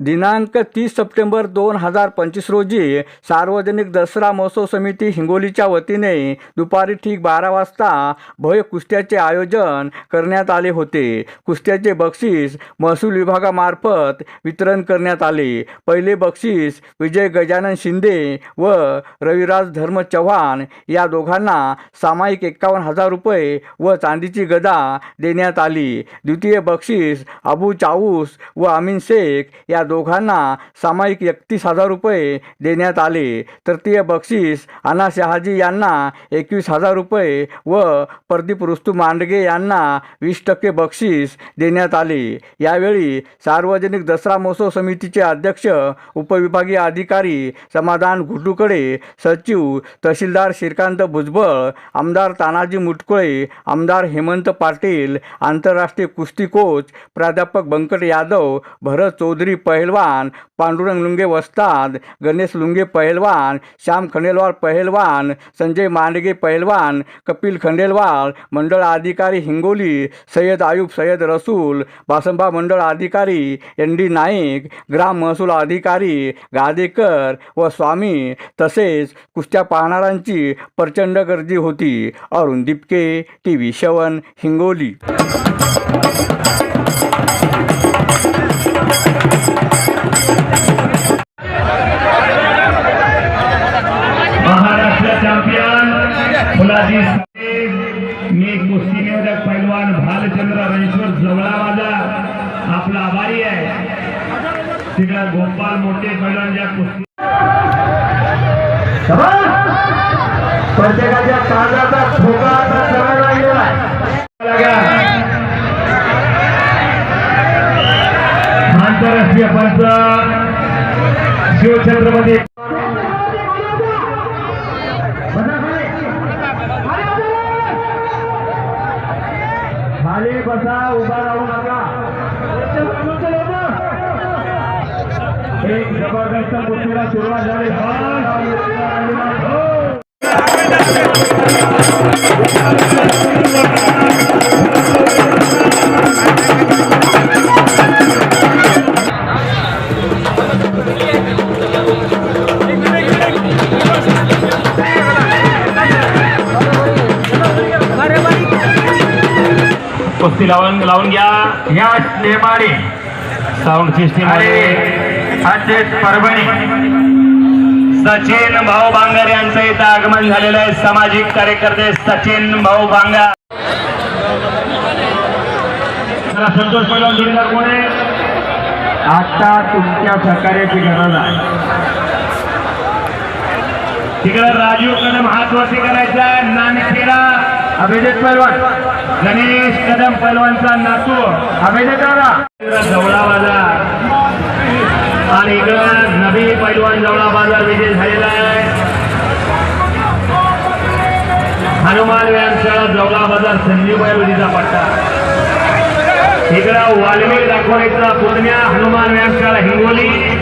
दिनांक तीस सप्टेंबर दोन हजार पंचवीस रोजी सार्वजनिक दसरा महोत्सव समिती हिंगोलीच्या वतीने दुपारी ठीक बारा वाजता भव्य कुस्त्याचे आयोजन करण्यात आले होते. कुस्त्याचे बक्षीस महसूल विभागामार्फत वितरण करण्यात आले. पहिले बक्षीस विजय गजानन शिंदे व रविराज धर्म चव्हाण या दोघांना सामायिक एकावन्न हजार रुपये व चांदीची गदा देण्यात आली. द्वितीय बक्षीस अबू चाऊस व अमीन शेख या दोघांना सामायिक एकतीस हजार रुपये देण्यात आले. तृतीय बक्षीस अना शहाजी यांना एकवीस हजार रुपये व प्रदीप रुस्तू मांडगे यांना वीस टक्के बक्षीस देण्यात आले. यावेळी सार्वजनिक दसरा महोत्सव समितीचे अध्यक्ष उपविभागीय अधिकारी समाधान घुटुकडे सचिव तहसीलदार श्रीकांत भुजबळ आमदार तानाजी मुटकुळे आमदार हेमंत पाटील आंतरराष्ट्रीय कुस्ती कोच प्राध्यापक बंकट यादव भरत चौधरी पहलवान पांडुरंग लुंगे वस्ताद गणेश लुंगे पहलवान श्याम खंडेलवाल पहलवान संजय मांडगे पहलवान कपिल खंडेलवाल मंडळ अधिकारी हिंगोली सय्यद आयुब सय्यद रसूल बासंबा मंडळ अधिकारी एन डी नाईक ग्राम महसूल अधिकारी गादेकर व स्वामी तसेच कुस्त्या पाहणाऱ्यांची प्रचंड गर्दी होती. अरुण दिपके टी व्ही शवन हिंगोली. साठे, मी कुस्ती नियोजक पैलवान भालचंद्र रणेश्वर जवळा माझा आपला आभारी आहे. तिकडे गोपाल मोठे पैलवान ज्या कुस्ती प्रत्येकाच्या कानाचा ठोका आता जवळ लागलेला आहे. आंतरराष्ट्रीय पंच शिवछत्रपती खाली बसा उभा राहू नका. एक जबरदस्त कुस्तीला सुरुवात झाली. हो, हो. कुस्ती लावून लावून घ्या. या नेमाडे साऊंड सिस्टीम अध्यक्ष परभणी. सचिन भाऊ बांगर यांचं इथं आगमन झालेलं आहे. सामाजिक कार्यकर्ते सचिन भाऊ बांगर संतोष पैलवान जोडीदार कोण आहे? आता तुमच्या सहकार्याची गरज आहे. तिकडे राजीव कदम हात वरती करायचा नानखेडा अभिजित पैलवान गणेश कदम पैलवानचा नातू अभिजित दादा. जवळा बाजार आणि इकडं नवी पैलवान जवळा बाजार विजय झालेला आहे. हनुमान व्यायामशाळा जवळा बाजार संजीवबाई विधीचा पट्टा. इकडं वाल्मिक दाखवण्याचा पुतण्या हनुमान व्यायामशाळा हिंगोली.